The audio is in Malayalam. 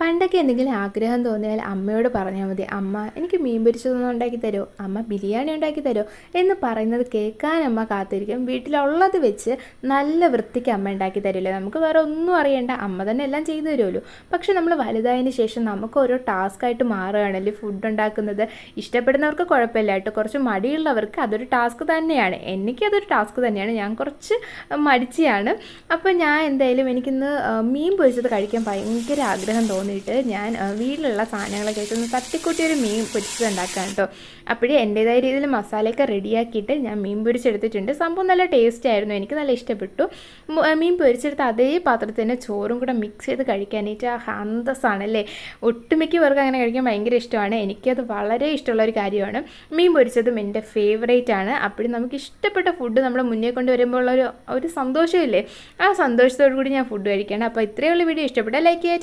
പണ്ടൊക്കെ എന്തെങ്കിലും ആഗ്രഹം തോന്നിയാൽ അമ്മയോട് പറഞ്ഞാൽ മതി അമ്മ എനിക്ക് മീൻ പൊരിച്ചതൊന്നും ഉണ്ടാക്കി തരുമോ അമ്മ ബിരിയാണി ഉണ്ടാക്കി തരുമോ എന്ന് പറയുന്നത് കേൾക്കാൻ അമ്മ കാത്തിരിക്കും. വീട്ടിലുള്ളത് വെച്ച് നല്ല വൃത്തിക്ക് അമ്മ ഉണ്ടാക്കി തരില്ല? നമുക്ക് വേറെ ഒന്നും അറിയേണ്ട. അമ്മ തന്നെ എല്ലാം ചെയ്തു തരുമല്ലോ പക്ഷെ നമ്മൾ വലുതായതിന് ശേഷം നമുക്ക് ഓരോ ടാസ്ക്കായിട്ട് മാറുകയാണല്ലേ ഫുഡ് ഉണ്ടാക്കുന്നത് ഇഷ്ടപ്പെടുന്നവർക്ക് കുഴപ്പമില്ല കേട്ടോ. കുറച്ച് മടിയുള്ളവർക്ക് അതൊരു ടാസ്ക് തന്നെയാണ്. എനിക്ക് അതൊരു ടാസ്ക് തന്നെയാണ്. ഞാൻ കുറച്ച് മടിച്ചിയാണ്. അപ്പോൾ ഞാൻ എന്തായാലും എനിക്കിന്ന് മീൻ പൊരിച്ചത് കഴിക്കാൻ ഭയങ്കര ആഗ്രഹം തോന്നി. തോന്നിയിട്ട് ഞാൻ വീട്ടിലുള്ള സാധനങ്ങളൊക്കെ ഒന്ന് തട്ടിക്കൂട്ടി ഒരു മീൻ പൊരിച്ചത് ഉണ്ടാക്കാം കേട്ടോ അപ്പോഴേ എന്റേതായ രീതിയിൽ മസാലയൊക്കെ റെഡിയാക്കിയിട്ട് ഞാൻ മീൻ പൊരിച്ചെടുത്തിട്ടുണ്ട്. സംഭവം നല്ല ടേസ്റ്റ് ആയിരുന്നു. എനിക്ക് നല്ല ഇഷ്ടപ്പെട്ടു. മീൻ പൊരിച്ചെടുത്ത് അതേ പാത്രത്തിൽ തന്നെ ചോറും കൂടെ മിക്സ് ചെയ്ത് കഴിക്കാനായിട്ട് ആ അന്തസ്സാണല്ലേ ഒട്ടുമിക്ക പേർക്ക് അങ്ങനെ കഴിക്കാൻ ഭയങ്കര ഇഷ്ടമാണ്. എനിക്കത് വളരെ ഇഷ്ടമുള്ള ഒരു കാര്യമാണ്. മീൻ പൊരിച്ചതും എന്റെ ഫേവറേറ്റ് ആണ്. അപ്പോഴും നമുക്ക് ഇഷ്ടപ്പെട്ട ഫുഡ് നമ്മുടെ മുന്നേ കൊണ്ട് വരുമ്പോഴുള്ള ഒരു ഒരു സന്തോഷമില്ലേ? ആ സന്തോഷത്തോടു കൂടി ഞാൻ ഫുഡ് കഴിക്കണം അപ്പോൾ ഇത്രയുള്ള വീഡിയോ ഇഷ്ടപ്പെട്ട ലൈക്ക് ചെയ്യാം